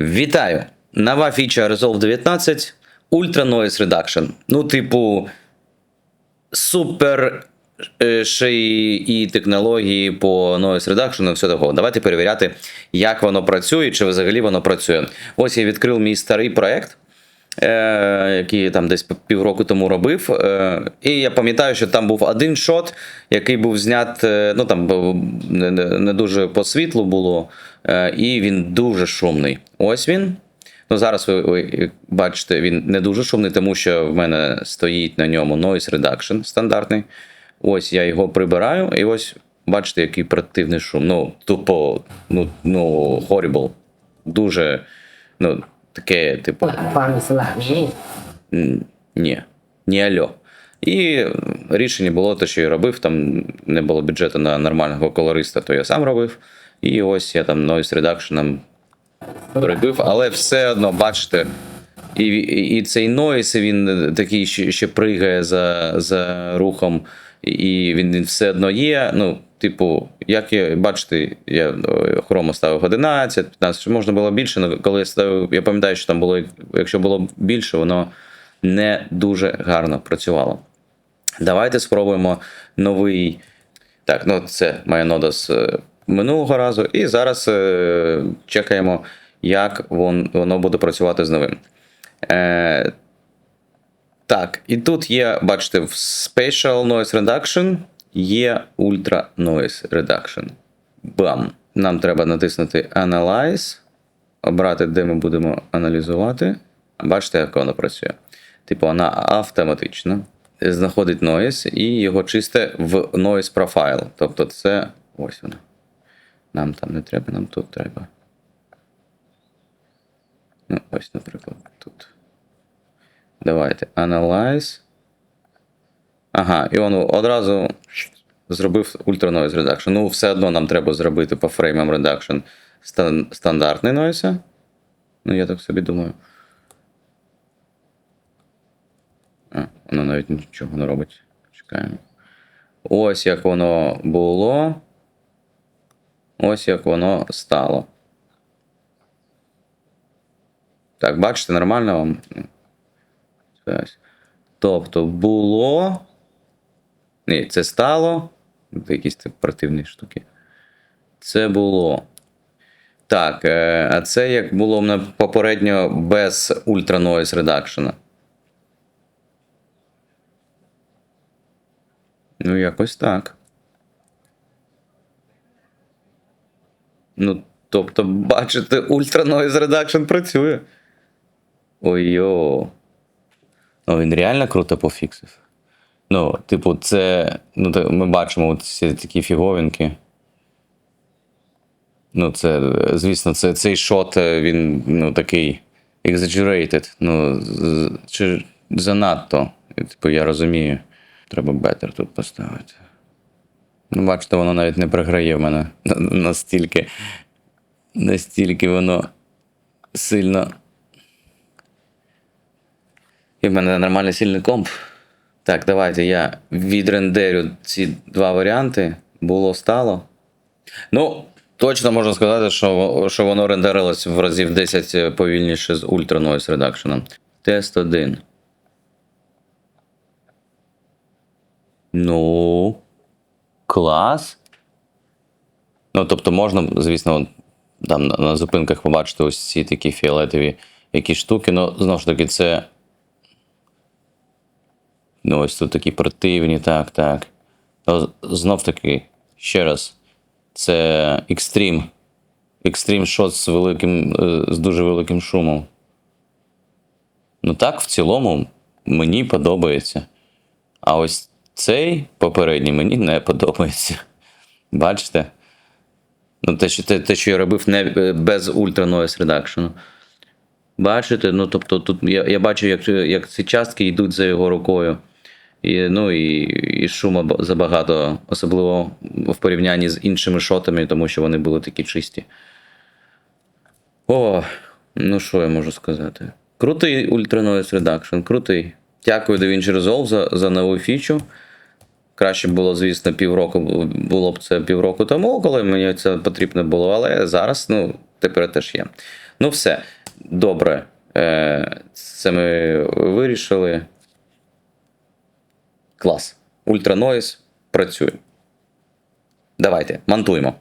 Вітаю! Нова фіча Resolve 19 Ultra Noise Reduction. Ну, типу, супер е, і технології по Noise Reduction і все такого. Давайте перевіряти, як воно працює, чи взагалі воно працює. Ось я відкрив мій старий проект. Е, який там десь півроку тому робив. Е, і я пам'ятаю, що там був один шот, який був знят, е, ну там не, не дуже по світлу було, Е, і він дуже шумний. Ось він. Ну, Зараз ви, ви бачите, він не дуже шумний, тому що в мене стоїть на ньому Noise Reduction стандартний. Ось я його прибираю, і ось бачите, який противний шум. Ну, тупо, ну, ну, horrible. Дуже ну, таке, типу. Ні, ні альо. І рішення було те, що я робив. Там не було бюджету на нормального колориста, то я сам робив. І ось я там noise reduction робив, але все одно, бачите, і, і, цей noise, він такий ще, ще пригає за, за рухом, і він, все одно є. Ну, типу, як я бачите, я хрому ставив 11, 15, що можна було більше, але коли я ставив, я пам'ятаю, що там було, якщо було більше, воно не дуже гарно працювало. Давайте спробуємо новий. Так, ну це моя нода з е, минулого разу. І зараз е, чекаємо, як вон, воно буде працювати з новим. Е, так, і тут є, бачите, в Spatial Noise Reduction є Ultra Noise Reduction. Бам! Нам треба натиснути Analyze, обрати, де ми будемо аналізувати. Бачите, як воно працює. Типу, вона автоматично знаходить noise і його чисте в noise profile. Тобто, це ось воно. Нам там не треба, нам тут треба. Ну, ось, наприклад, тут. Давайте. Analyze. Ага, і він одразу зробив Ultra Noise Reduction. Ну, все одно нам треба зробити по фреймам Reduction стандартний noise. Ну, я так собі думаю. А, воно навіть нічого не робить. Чекаємо. Ось як воно було. Ось як воно стало. Так, бачите, нормально вам? Тобто було. Ні, це стало. Якісь противні штуки. Це було. Так, е, а це як було мене попередньо без Ultra Noise Reduction. Ну, якось так. Ну, тобто, бачите, Ultra Noise Reduction працює. Ой-йо. Ну, він реально круто пофіксив. Ну, типу, це. Ну, ми бачимо всі такі фіговинки. Ну, це, звісно, це, цей шот, е, він ну, такий exaggerated. Ну, чи занадто. Типу, я розумію. Треба бетер тут поставити. Ну, бачите, воно навіть не програє в мене настільки. Настільки воно сильно. І в мене нормальний сильний комп. Так, давайте я відрендерю ці два варіанти. Було стало. Ну, точно можна сказати, що, що воно рендерилось в разів 10 повільніше з Ultra Noise Reduction. Тест 1. Ну. Клас. Ну, тобто, можна, звісно, там на, зупинках побачити ось ці такі фіолетові якісь штуки. Ну, знову ж таки, це. Ну, ось тут такі противні, так, так. Ну, знов таки, ще раз, це екстрім. Екстрім шот з великим, е, з дуже великим шумом. Ну так, в цілому, мені подобається. А ось цей попередній мені не подобається. Бачите? Ну, те, що, те, те, що я робив не е, без Ultra Noise Reduction. Бачите? Ну, тобто, тут я, я бачу, як, як ці частки йдуть за його рукою. І, ну, і, і шуму ба- забагато, особливо в порівнянні з іншими шотами, тому що вони були такі чисті. О, ну що я можу сказати? Крутий Ultra Noise Reduction, крутий. Дякую DaVinci Resolve за, за нову фічу. Краще було, звісно, півроку було б це півроку тому, коли мені це потрібно було, але зараз ну, тепер теж є. Ну, все. Добре. Е, це ми вирішили. Клас. Ультра Ультранойс працює. Давайте, монтуємо.